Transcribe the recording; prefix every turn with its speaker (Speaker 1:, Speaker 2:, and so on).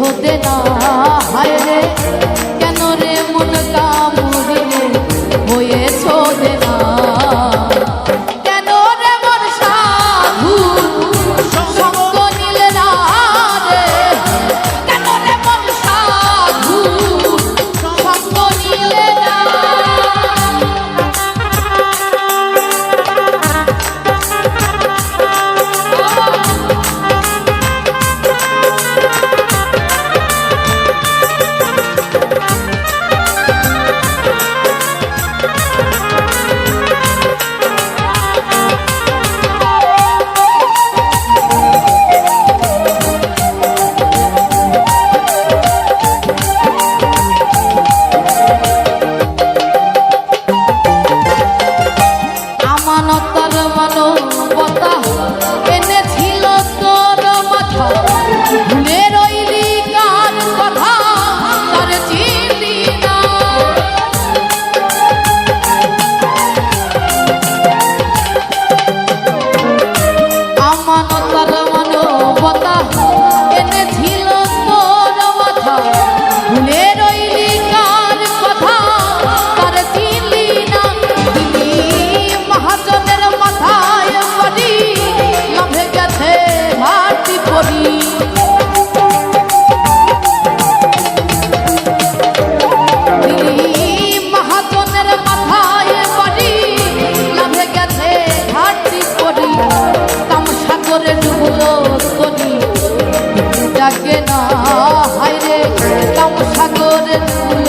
Speaker 1: হতে না Thank you.